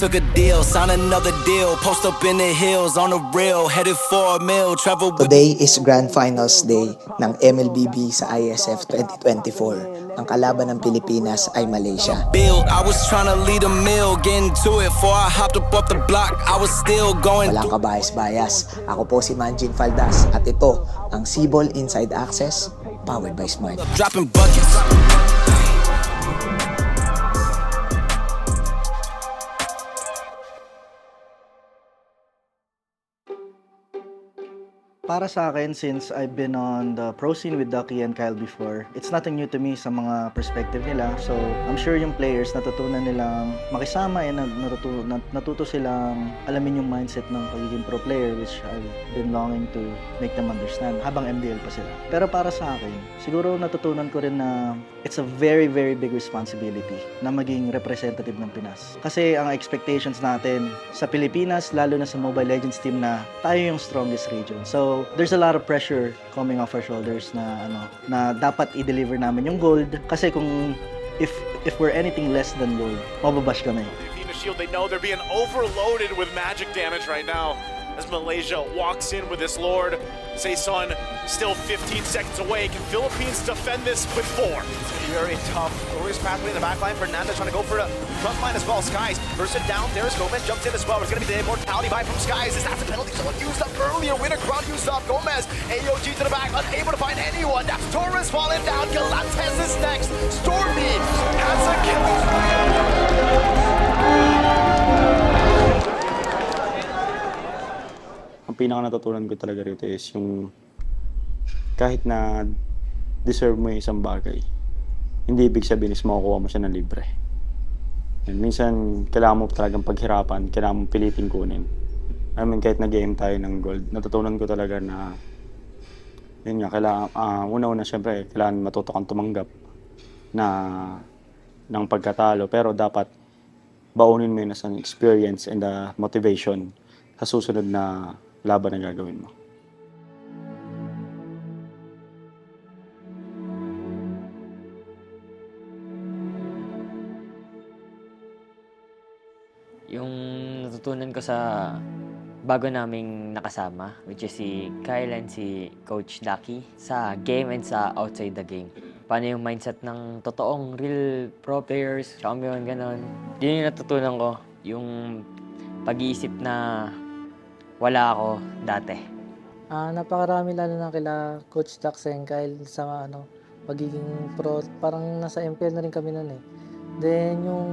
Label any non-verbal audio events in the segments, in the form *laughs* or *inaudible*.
took a deal, sign another deal. Post up in the hills on the rail, headed for a mill. Travel Today is Grand Finals Day ng MLBB sa ISF 2024. Ang kalaban ng Pilipinas ay Malaysia. build. I was trying to lead a mill, getting to it. Before I hopped up off the block, I was still going Walang kabayas-bayas. Ako po si Manjin Faldas at ito ang Cebol Inside Access powered by Smart. dropping buckets. Para sa akin, since I've been on the pro scene with Ducky and Kyle before, it's nothing new to me sa mga perspective nila. So, I'm sure yung players natutunan nilang makisama and nat- natuto, nat- natuto silang alamin yung mindset ng pagiging pro player which I've been longing to make them understand habang MDL pa sila. Pero para sa akin, siguro natutunan ko rin na it's a very, very big responsibility na maging representative ng Pinas. Kasi ang expectations natin sa Pilipinas, lalo na sa Mobile Legends team na tayo yung strongest region. So, there's a lot of pressure coming off our shoulders na ano, na dapat i-deliver namin yung gold. Kasi kung if if we're anything less than gold, mababash kami. Shield, they know they're being overloaded with magic damage right now as Malaysia walks in with this Lord. Saison still 15 seconds away. Can Philippines defend this with four? Very tough. Glorious pathway in the back line. Fernandez trying to go for a front line as well. Skies bursts it down. There's Gomez jumps in as well. It's going to be the immortality buy from Skies. Is that the penalty someone used up earlier? Winner crowd used up. Gomez. AOG to the back. Unable to find anyone. That's Torres falling down. Galantes is next. Stormy has a killing pinaka natutunan ko talaga rito is yung kahit na deserve mo yung isang bagay, hindi ibig sabihin is makukuha mo siya ng libre. And minsan, kailangan mo talagang paghirapan, kailangan mo pilitin kunin. I mean, kahit nag-game tayo ng gold, natutunan ko talaga na yun nga, kailangan, ah, una-una syempre, kailangan matuto kang tumanggap na ng pagkatalo. Pero dapat baunin mo yun as an experience and a motivation sa susunod na laban na gagawin mo. Yung natutunan ko sa bago naming nakasama, which is si Kyle and si Coach Ducky, sa game and sa outside the game. Paano yung mindset ng totoong real pro players, champion, ganon. Yun yung natutunan ko, yung pag-iisip na wala ako dati. Ah, napakarami lalo na kila Coach Dax and Kyle sa ano, pagiging pro. Parang nasa MPL na rin kami noon eh. Then yung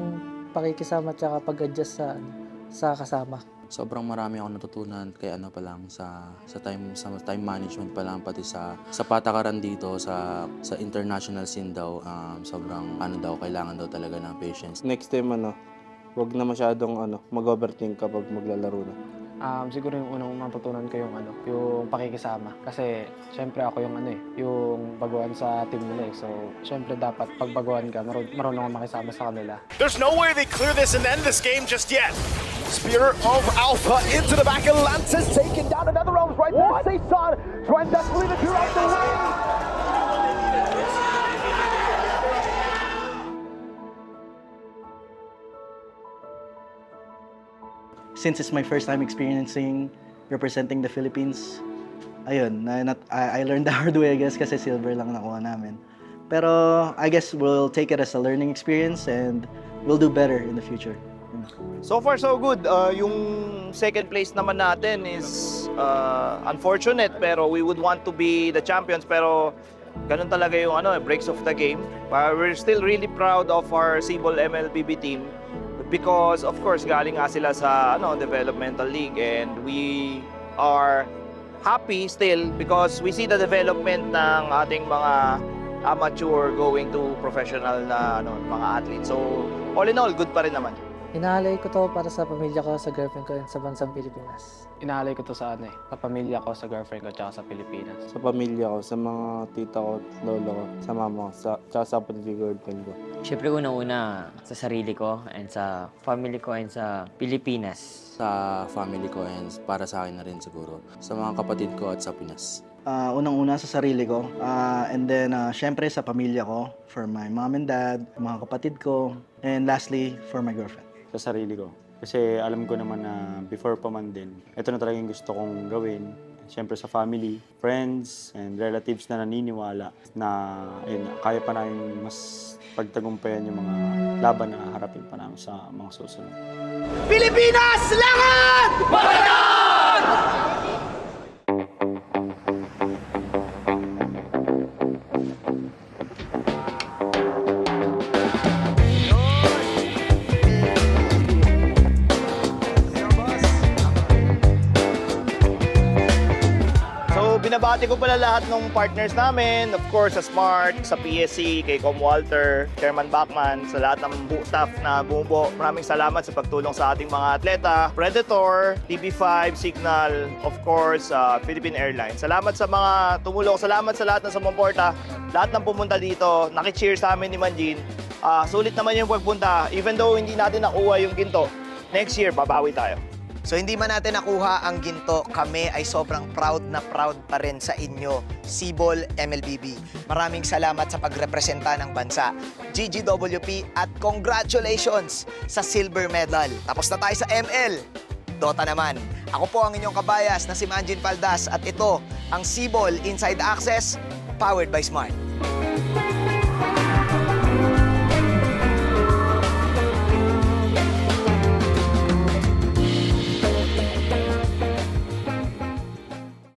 pakikisama at pag-adjust sa ano, sa kasama. sobrang marami akong natutunan kay ano pa lang sa sa time sa time management pa lang pati sa sa patakaran dito sa sa international scene daw um, sobrang ano daw kailangan daw talaga ng patience next time ano, wag na masyadong ano, mag-overthink kapag maglalaro na. Um, siguro yung unang matutunan ko yung ano, yung pakikisama. Kasi syempre ako yung ano eh, yung baguhan sa team nila eh. So, syempre dapat pag baguhan ka, marun marunong kang makisama sa kanila. There's no way they clear this and end this game just yet. Spear of Alpha into the back. Galantes taking down another round right there. Saison trying desperately to clear out the lane. Since it's my first time experiencing representing the Philippines, ayun, na, nat- I, I learned the *laughs* hard way I guess kasi silver lang nakuha namin. Pero I guess we'll take it as a learning experience and we'll do better in the future. So far so good. Uh, yung second place naman natin is uh, unfortunate pero we would want to be the champions pero ganun talaga yung ano, breaks of the game. But we're still really proud of our Cebol MLBB team because of course galing nga sila sa ano developmental league and we are happy still because we see the development ng ating mga amateur going to professional na ano mga athletes. So all in all good pa rin naman. Inaalay ko to para sa pamilya ko, sa girlfriend ko, and sa bansang Pilipinas. Inaalay ko to sa ano eh, sa pamilya ko, sa girlfriend ko, tsaka sa Pilipinas. Sa pamilya ko, sa mga tita ko, lolo ko, sa mama ko, sa, tsaka sa kapatid ko, girlfriend ko. Siyempre unang-una sa sarili ko and sa family ko and sa Pilipinas. sa family ko and para sa akin na rin siguro sa mga kapatid ko at sa Pinas uh, unang-una sa sarili ko. Uh, and then, uh, syempre sa pamilya ko, for my mom and dad, mga kapatid ko, and lastly, for my girlfriend. Sa sarili ko, Kasi alam ko naman na before pa man din, ito na talaga yung gusto kong gawin. Siyempre sa family, friends, and relatives na naniniwala na ayun, kaya pa namin mas pagtagumpayan yung mga laban na harapin pa namin sa mga susunod. Pilipinas, lahat! So, binabati ko pala lahat ng partners namin. Of course, sa Smart, sa PSC, kay Com Walter, Chairman Bachman, sa lahat ng staff na bumubuo. Maraming salamat sa pagtulong sa ating mga atleta. Predator, TV5, Signal, of course, sa Philippine Airlines. Salamat sa mga tumulong. Salamat sa lahat ng sumuporta. Lahat ng pumunta dito. Nakicheer sa amin ni Manjin. Ah, sulit naman yung pagpunta. Even though hindi natin nakuha yung ginto, next year, babawi tayo. So hindi man natin nakuha ang ginto, kami ay sobrang proud na proud pa rin sa inyo, Sibol MLBB. Maraming salamat sa pagrepresenta ng bansa, GGWP at congratulations sa silver medal. Tapos na tayo sa ML. Dota naman. Ako po ang inyong kabayas na si Manjin Paldas at ito ang Sibol Inside Access powered by Smart.